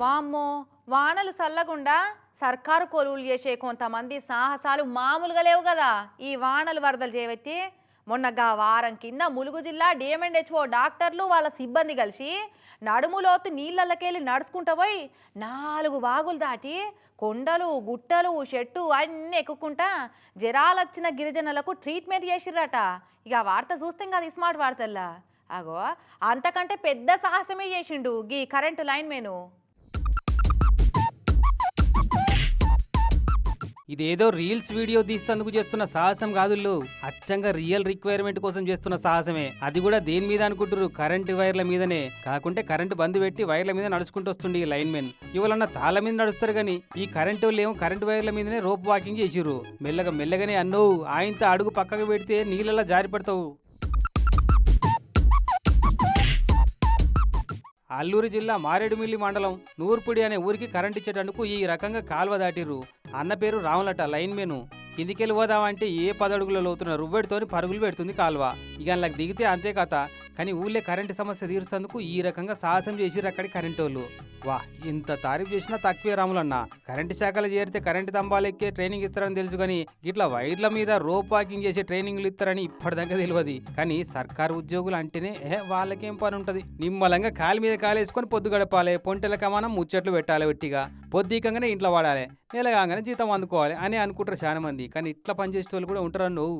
వామ్మో వానలు చల్లకుండా సర్కారు కొలువులు చేసే కొంతమంది సాహసాలు మామూలుగా లేవు కదా. ఈ వానలు వరదలు చేయబట్టి మొన్నగా వారం కింద ములుగు జిల్లా డిఎంఎండ్ హెచ్ఓ డాక్టర్లు వాళ్ళ సిబ్బంది కలిసి నడుములోతు నీళ్ళకెళ్ళి నడుచుకుంటూ పోయి నాలుగు వాగులు దాటి కొండలు గుట్టలు చెట్టు అన్నీ ఎక్కుకుంటా జరాలొచ్చిన గిరిజనులకు ట్రీట్మెంట్ చేసిర్రట. ఇక వార్త చూస్తే కదా స్మార్ట్ వార్తల్లా. అగో అంతకంటే పెద్ద సాహసమే చేసిండు గీ కరెంటు లైన్ మేను. ఇదేదో రీల్స్ వీడియో తీస్తందుకు చేస్తున్న సాహసం కాదుళ్ళు అచ్చంగా రియల్ రిక్వైర్మెంట్ కోసం చేస్తున్న సాహసమే. అది కూడా దేని మీద అనుకుంటారు కరెంట్ వైర్ల మీదనే. కాకుంటే కరెంట్ బంద్ పెట్టి వైర్ల మీద నడుచుకుంటూ వస్తుంది ఈ లైన్ మెన్ ఇవాళన్న తాళ్ళ మీద నడుస్తారు గాని ఈ కరెంట్ వాళ్ళు ఏమో కరెంట్ వైర్ల మీదనే రోప్ వాకింగ్ చేసిర్రు. మెల్లగా మెల్లగానే అన్నో ఆయనతో అడుగు పక్కకు పెడితే నీళ్ళలా జారి పడతావు. అల్లూరు జిల్లా మారేడుమిల్లి మండలం నూర్పుడి అనే ఊరికి కరెంట్ ఇచ్చేటందుకు ఈ రకంగా కాల్వ దాటిర్రు. అన్న పేరు రాములట లైన్ మెను. కిందికెళ్ళి పోదామంటే ఏ పదడుగుల లోతున్న రువ్వెడితోని పరుగులు పెడుతుంది కాల్వ. ఇక అందులోకి దిగితే అంతే కథ. కానీ ఊళ్ళే కరెంటు సమస్య తీర్చేందుకు ఈ రకంగా సాహసం చేసిర్రు అక్కడి కరెంటు వాళ్ళు వా ఇంత తారీఫ్ చేసినా తక్కువే రాములన్న. కరెంటు శాఖలు చేరితే కరెంటు తంబాలెక్కే ట్రైనింగ్ ఇస్తారని తెలుసు కానీ ఇట్లా వైర్ల మీద రోప్ వాకింగ్ చేసే ట్రైనింగ్లు ఇస్తారని ఇప్పటిదాకా తెలియదు. కానీ సర్కారు ఉద్యోగులు అంటేనే ఏ వాళ్ళకేం పని ఉంటుంది నిమ్మలంగా కాలి మీద కాలేసుకొని పొద్దు గడపాలి పొంటెల కమానం ముచ్చట్లు పెట్టాలి ఒట్టిగా. పొద్దుకంగానే ఇంట్లో వాడాలి. నెల కాగానే జీతం అందుకోవాలి అని అనుకుంటారు చాలామంది. కానీ ఇట్లా పనిచేసే వాళ్ళు కూడా ఉంటారు నువ్వు?